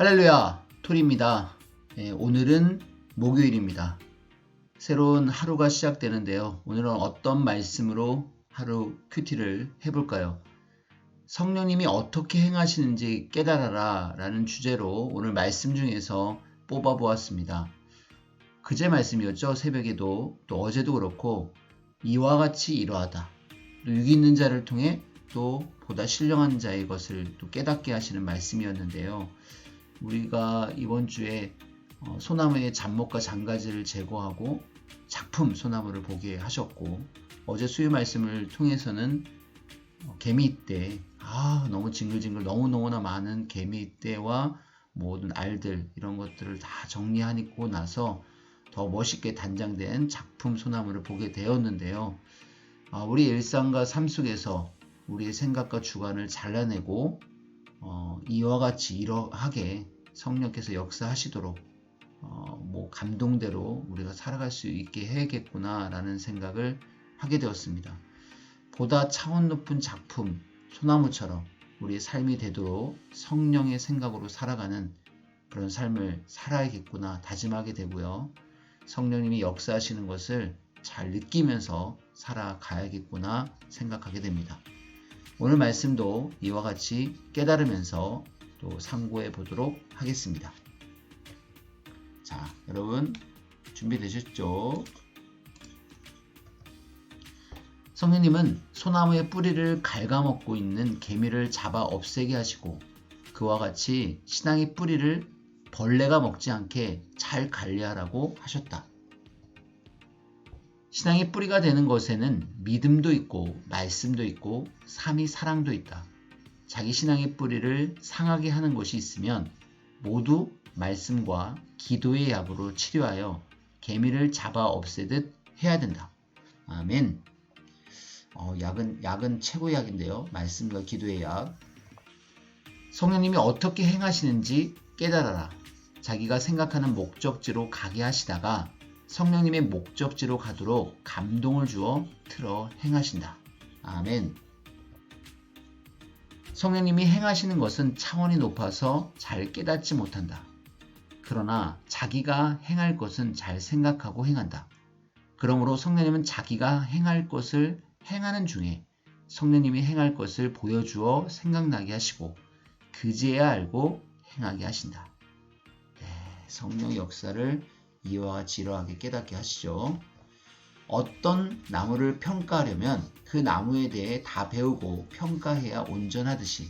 할렐루야, 토리입니다. 예, 오늘은 목요일입니다. 새로운 하루가 시작되는데요. 오늘은 어떤 말씀으로 하루 큐티를 해볼까요? 성령님이 어떻게 행하시는지 깨달아라 라는 주제로 오늘 말씀 중에서 뽑아보았습니다. 그제 말씀이었죠. 새벽에도 또 어제도 그렇고 이와 같이 이러하다. 또 육이 있는 자를 통해 또 보다 신령한 자의 것을 또 깨닫게 하시는 말씀이었는데요. 우리가 이번 주에 어, 소나무의 잡목과 장가지를 제거하고 작품 소나무를 보게 하셨고 어제 수요 말씀을 통해서는 어, 개미떼 아 너무 징글징글 너무너무나 많은 개미떼와 모든 알들 이런 것들을 다 정리하고 나서 더 멋있게 단장된 작품 소나무를 보게 되었는데요. 아, 우리 일상과 삶 속에서 우리의 생각과 주관을 잘라내고 어, 이와 같이 이러하게 성령께서 역사하시도록 어, 뭐 감동대로 우리가 살아갈 수 있게 해야겠구나라는 생각을 하게 되었습니다. 보다 차원 높은 작품 소나무처럼 우리의 삶이 되도록 성령의 생각으로 살아가는 그런 삶을 살아야겠구나 다짐하게 되고요. 성령님이 역사하시는 것을 잘 느끼면서 살아가야겠구나 생각하게 됩니다. 오늘 말씀도 이와 같이 깨달으면서 또 상고해 보도록 하겠습니다. 자, 여러분 준비되셨죠? 성령님은 소나무의 뿌리를 갉아먹고 있는 개미를 잡아 없애게 하시고 그와 같이 신앙의 뿌리를 벌레가 먹지 않게 잘 관리하라고 하셨다. 신앙의 뿌리가 되는 것에는 믿음도 있고 말씀도 있고 삼위 사랑도 있다. 자기 신앙의 뿌리를 상하게 하는 것이 있으면 모두 말씀과 기도의 약으로 치료하여 개미를 잡아 없애듯 해야 된다. 아멘. 어, 약은 약은 최고의 약인데요. 말씀과 기도의 약. 성령님이 어떻게 행하시는지 깨달아라. 자기가 생각하는 목적지로 가게 하시다가 성령님의 목적지로 가도록 감동을 주어 틀어 행하신다. 아멘. 성령님이 행하시는 것은 차원이 높아서 잘 깨닫지 못한다. 그러나 자기가 행할 것은 잘 생각하고 행한다. 그러므로 성령님은 자기가 행할 것을 행하는 중에 성령님이 행할 것을 보여주어 생각나게 하시고 그제야 알고 행하게 하신다. 네, 성령 역사를 이와 이러하게 깨닫게 하시죠. 어떤 나무를 평가하려면 그 나무에 대해 다 배우고 평가해야 온전하듯이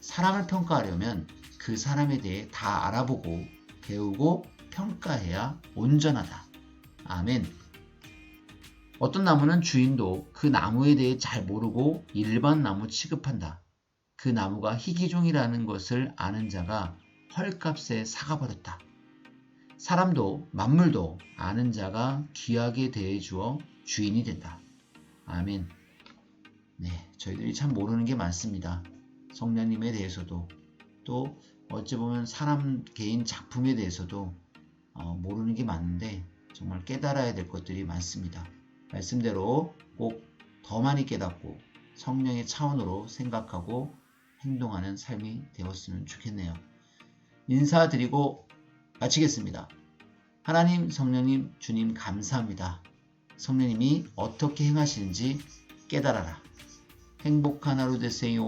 사람을 평가하려면 그 사람에 대해 다 알아보고 배우고 평가해야 온전하다. 아멘. 어떤 나무는 주인도 그 나무에 대해 잘 모르고 일반 나무 취급한다. 그 나무가 희귀종이라는 것을 아는 자가 헐값에 사가버렸다. 사람도 만물도 아는 자가 귀하게 대해주어 주인이 된다. 아멘. 네, 저희들이 참 모르는 게 많습니다. 성령님에 대해서도 또 어찌 보면 사람 개인 작품에 대해서도 어, 모르는 게 많은데 정말 깨달아야 될 것들이 많습니다. 말씀대로 꼭 더 많이 깨닫고 성령의 차원으로 생각하고 행동하는 삶이 되었으면 좋겠네요. 인사드리고 마치겠습니다. 하나님, 성령님, 주님 감사합니다. 성령님이 어떻게 행하시는지 깨달아라. 행복한 하루 되세요.